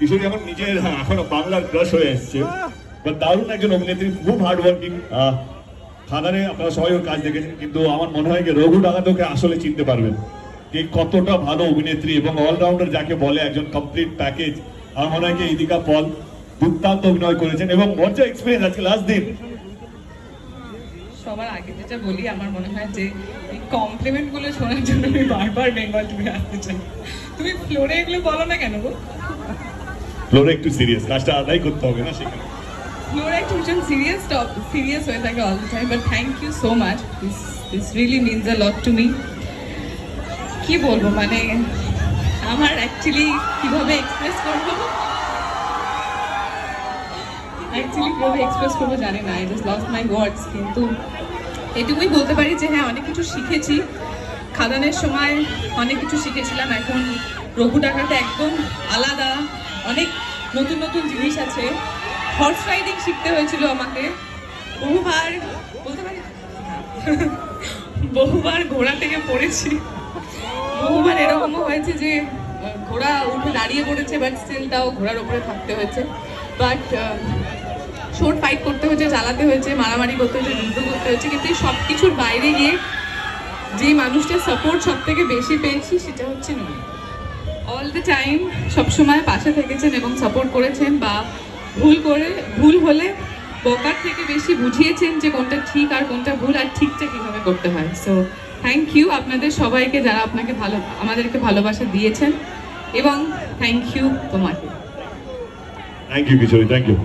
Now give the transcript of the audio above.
কিশোরী এখন নিজের হ্যাঁ, এখন বাংলার ক্রাশ হয়ে এসছে। বা দারুণ একজন অভিনেত্রী খুব হার্ড ওয়ার্কিং খাদানে আপনারা সবাই ওর কাজ দেখেছেন কিন্তু আমার মনে হয় যে রঘু ডাকাতকে আসলে চিনতে পারবেন যে কতটা ভালো অভিনেত্রী এবং অলরাউন্ডার যাকে বলে একজন কমপ্লিট প্যাকেজ আমার মনে হয় যে ইদিকা পল দুর্দান্ত অভিনয় করেছেন এবং মজা এক্সপিরিয়েন্স আজকে লাস্ট দিন। সবার আগে যেটা বলি আমার মনে হয় যে এই কমপ্লিমেন্টগুলো শোনার জন্য আমি বারবার বেঙ্গল তুমি আসতে চাই। তুমি ফ্লোরে এগুলো বলো না কেন গো? ফ্লোরে একটু সিরিয়াস কাজটা আদায় করতে হবে না সেখানে। ফ্লোরে একটু ভীষণ সিরিয়াস সিরিয়াস হয়ে থাকে all the time but thank you so much this this really means a lot to me কি বলব মানে আমার অ্যাকচুয়ালি কীভাবে এক্সপ্রেস করব? অ্যাকচুয়ালি কীভাবে এক্সপ্রেস করব জানি না I just lost my words কিন্তু এটুকুই বলতে পারি যে হ্যাঁ অনেক কিছু শিখেছি। খাদানের সময় অনেক কিছু শিখেছিলাম, এখন রঘু টাকাতে একদম আলাদা। অনেক নতুন নতুন জিনিস আছে। হর্স রাইডিং শিখতে হয়েছিল আমাকে। বহুবার বলতে পারি? বহুবার ঘোড়া থেকে পড়েছি। বহুবার এরকমও হয়েছে যে ঘোড়া উঠে দাঁড়িয়ে পড়েছে বাট স্টিল তাও ঘোড়ার ওপরে থাকতে হয়েছে। বাট শোট ফাইট করতে হয়েছে, চালাতে হয়েছে, মারামারি করতে হয়েছে যুদ্ধ করতে হয়েছে। কিন্তু এই সব কিছুর বাইরে গিয়ে যে মানুষটার সাপোর্ট সব থেকে বেশি পেয়েছি, সেটা হচ্ছে নুন অল দ্য টাইম সবসময় পাশে থেকেছেন এবং সাপোর্ট করেছেন বা ভুল করে, ভুল হলে বকার থেকে বেশি বুঝিয়েছেন যে কোনটা ঠিক আর কোনটা ভুল আর ঠিকটা কীভাবে করতে হয়। সো থ্যাংক ইউ আপনাদের সবাইকে যারা আপনাকে ভালো, আমাদেরকে ভালোবাসা দিয়েছেন এবং থ্যাংক ইউ তোমাকে। Thank you Kishori thank you